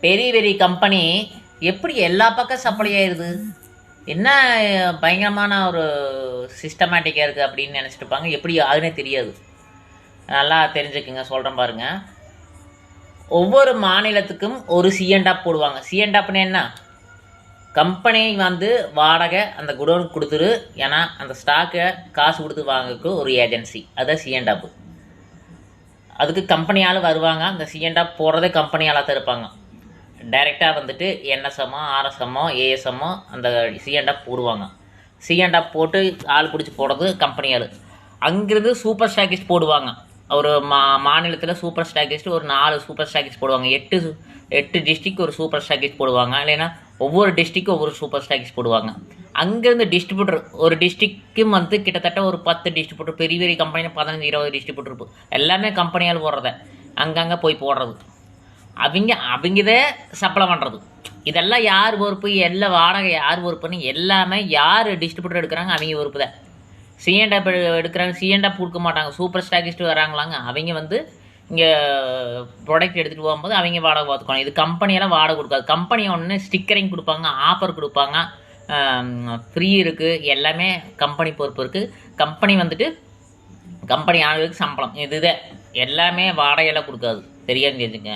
பெரிய பெரிய கம்பெனி எப்படி எல்லா பக்கம் சப்ளை ஆயிடுது என்ன பயங்கரமான ஒரு சிஸ்டமேட்டிக்காக இருக்குது அப்படின்னு நினச்சிட்டு இருப்பாங்க. எப்படி ஆகுனே தெரியாது. நல்லா தெரிஞ்சுக்குங்க சொல்கிறேன் பாருங்க. ஒவ்வொரு மாநிலத்துக்கும் ஒரு சிஎன்டாப் போடுவாங்க. சிஎன்டாப்னு என்ன? கம்பெனி வந்து வாடகை அந்த குடோனுக்கு கொடுத்துரு. ஏன்னா அந்த ஸ்டாக்கை காசு கொடுத்து வாங்கக்கு ஒரு ஏஜென்சி அதுதான் சிஎன்டாப்பு அதுக்கு கம்பெனியால் வருவாங்க. அந்த சிஎன்டாப் போடுறதே கம்பெனியால் தான் இருப்பாங்க. டைரெக்டாக வந்துட்டு என்எஸ்எம்மோ ஆர்எஸ்எம்மோ ஏஎஸ்எம்மோ அந்த சிஎன்டாப் போடுவாங்க. சிஎன்டாப் போட்டு ஆள் பிடிச்சி போடுறது கம்பெனியால் அங்கேருந்து சூப்பர் ஸ்டாக்கிஸ்ட் போடுவாங்க. ஒரு மா மாநிலத்தில் சூப்பர் ஸ்டாக்கிஸ்ட் ஒரு நாலு சூப்பர் ஸ்டாக்கிஸ்ட் போடுவாங்க. எட்டு எட்டு டிஸ்ட்ரிக் ஒரு சூப்பர் ஸ்டாக்கிஸ்ட் போடுவாங்க. இல்லைன்னா ஒவ்வொரு டிஸ்ட்ரிக்கும் ஒவ்வொரு சூப்பர் ஸ்டாக்கிஸ்ட் போடுவாங்க. அங்கேருந்து டிஸ்ட்ரிபியூட்டர் ஒரு டிஸ்ட்ரிக்கு வந்து கிட்டத்தட்ட ஒரு பத்து டிஸ்ட்ரிபியூட்டர் பெரிய பெரிய கம்பெனி பதினஞ்சு இருபது டிஸ்ட்ரிபியூட்டர் எல்லாமே கம்பெனியால் போடுறத. அங்கங்கே போய் போடுறது. அவங்க அவங்கதே சப்ளை பண்ணுறது இதெல்லாம் யார் பொறுப்பு? எல்லா வாடகை யார் பொறுப்புன்னு எல்லாமே யார் டிஸ்ட்ரிபியூட்டர் எடுக்கிறாங்க அவங்க பொறுப்பு தான். சிஎன்டப் எடுக்கிறாங்க சிஎன்டப் கொடுக்க மாட்டாங்க. சூப்பர் ஸ்டாக்கிஸ்ட் வராங்களாங்க. அவங்க வந்து இங்கே ப்ராடக்ட் எடுத்துகிட்டு போகும்போது அவங்க வாடகை பார்த்துக்கணும் இது கம்பெனியெல்லாம் வாடகை கொடுக்காது. கம்பெனி ஒன்று ஸ்டிக்கரிங் கொடுப்பாங்க ஆஃபர் கொடுப்பாங்க. ஃப்ரீ இருக்குது எல்லாமே கம்பெனி பொறுப்பு இருக்குது கம்பெனி வந்துட்டு கம்பெனி ஆளுகளுக்கு சம்பளம். இதுதான் எல்லாமே வாடகையெல்லாம் கொடுக்காது. தெரியாது தெரிஞ்சுங்க